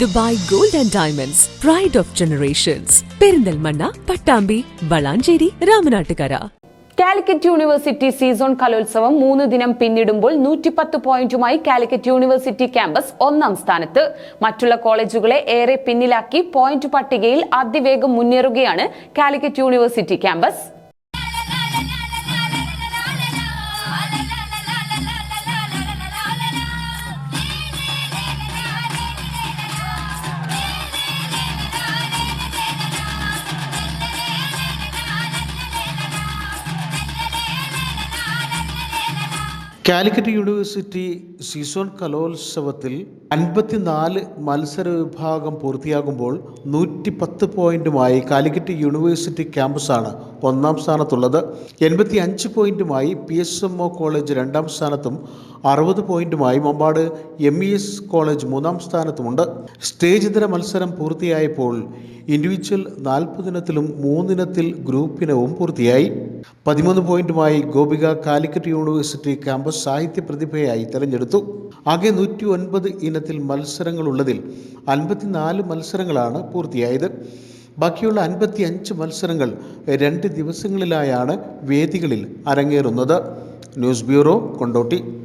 Dubai gold and diamonds pride of generations Perinthalmanna Pattambi Valanchery Ramanattukara. Calicut university C zone കലോത്സവം മൂന്ന് ദിനം പിന്നിടുമ്പോൾ നൂറ്റിപ്പത്ത് പോയിന്റുമായി കാലിക്കറ്റ് യൂണിവേഴ്സിറ്റി ക്യാമ്പസ് ഒന്നാം സ്ഥാനത്ത്. മറ്റുള്ള കോളേജുകളെ ഏറെ പിന്നിലാക്കി പോയിന്റ് പട്ടികയിൽ അതിവേഗം മുന്നേറുകയാണ് Calicut university campus. Calicut university C zone കലോത്സവത്തിൽ അൻപത്തിനാല് മത്സര വിഭാഗം പൂർത്തിയാകുമ്പോൾ നൂറ്റി പത്ത് പോയിന്റുമായി കാലിക്കറ്റ് യൂണിവേഴ്സിറ്റി ക്യാമ്പസാണ് ഒന്നാം സ്ഥാനത്തുള്ളത്. എൺപത്തി അഞ്ച് പോയിന്റുമായി P S M O college രണ്ടാം സ്ഥാനത്തും അറുപത് പോയിന്റുമായി Mampad M E S college മൂന്നാം സ്ഥാനത്തുമുണ്ട്. സ്റ്റേജ് ഇതര മത്സരം പൂർത്തിയായപ്പോൾ ഇൻഡിവിജ്വൽ നാൽപ്പതിനത്തിലും മൂന്നിനത്തിൽ ഗ്രൂപ്പിനവും പൂർത്തിയായി. പതിമൂന്ന് പോയിന്റുമായി ഗോപിക കാലിക്കറ്റ് യൂണിവേഴ്സിറ്റി ക്യാമ്പസ് സാഹിത്യ പ്രതിഭയായി തെരഞ്ഞെടുത്തു. ആകെ നൂറ്റി ഒൻപത് ഇനത്തിൽ മത്സരങ്ങളുള്ളതിൽ അൻപത്തിനാല് മത്സരങ്ങളാണ് പൂർത്തിയായത്. ബാക്കിയുള്ള അൻപത്തി അഞ്ച് മത്സരങ്ങൾ രണ്ട് ദിവസങ്ങളിലായാണ് വേദികളിൽ അരങ്ങേറുന്നത്. News bureau Kondotty.